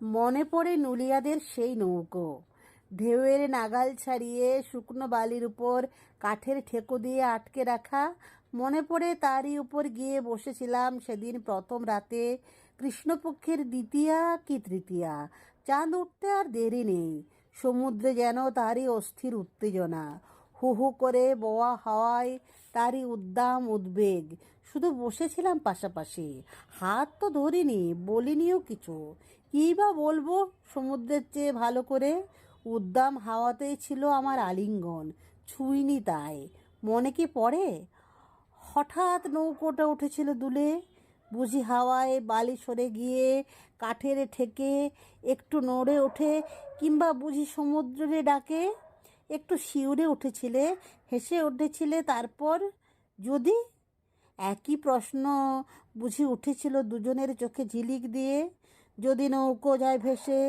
মনে পড়ে নুলিয়াদের সেই নৌকো। ঢেউয়ের নাগাল ছাড়িয়ে শুকনো বালির উপর কাঠের ঠেকো দিয়ে আটকে রাখা, মনে পড়ে তারই উপর গিয়ে বসেছিলাম সেদিন প্রথম রাতে কৃষ্ণপক্ষের দ্বিতীয়া কি তৃতীয়া। চাঁদ উঠতে আর দেরি নেই, সমুদ্রে যেন তারই অস্থির উত্তেজনা। হু হু করে বোয়া হাওয়ায় তারই উদ্দাম, উদ্বেগ। শুধু বসেছিলাম পাশাপাশি। হাত তো ধরিনি, বলিনিও কিছু। কী বা বলব সমুদ্রের চেয়ে ভালো করে? উদ্দাম হাওয়াতেই ছিল আমার আলিঙ্গন। ছুঁইনি তাই। মনে কি পড়ে? হঠাৎ নৌকোটা উঠেছিল দুলে। বুঝি হাওয়ায় বালি সরে গিয়ে কাঠের ঠেকে একটু নড়ে ওঠে, কিংবা বুঝি সমুদ্রে ডাকে একটু শিউরে উঠেছিলে, হেসে উঠেছিলে, তারপর যদি একই প্রশ্ন বুঝি উঠেছিল দুজনের চোখে ঝিলিক দিয়ে, যদি নৌকো যায় ভেসে,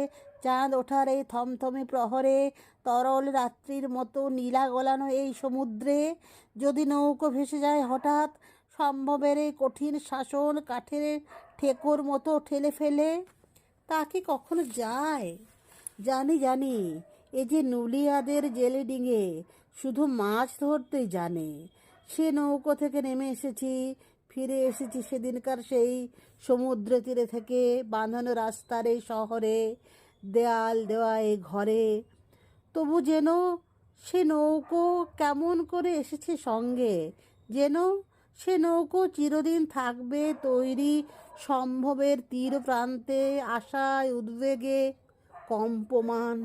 চাঁদ ওঠার এই থমথমে প্রহরে, তরল রাত্রির মতো নীলা গলানো এই সমুদ্রে, যদি নৌকো ভেসে যায় হঠাৎ সম্ভবের এই কঠিন শাসন কাঠের ঠেকোর মতো ঠেলে ফেলে, তা কি কখনো যায়? জানি জানি। এ যে নুলিয়াদের জেলে ডিঙে শুধু মাছ ধরতেই জানে। সে নৌকো থেকে নেমে এসেছি, ফিরে এসেছি সেদিনকার সেই সমুদ্র তীরে থেকে বাঁধানো রাস্তার এই শহরে, দেয়াল দেওয়া এই ঘরে। তবু যেন সে নৌকো কেমন করে এসেছে সঙ্গে, যেন সে নৌকো চিরদিন থাকবে তৈরি সম্ভবের তীর প্রান্তে আশায়, উদ্বেগে, কম্পমান।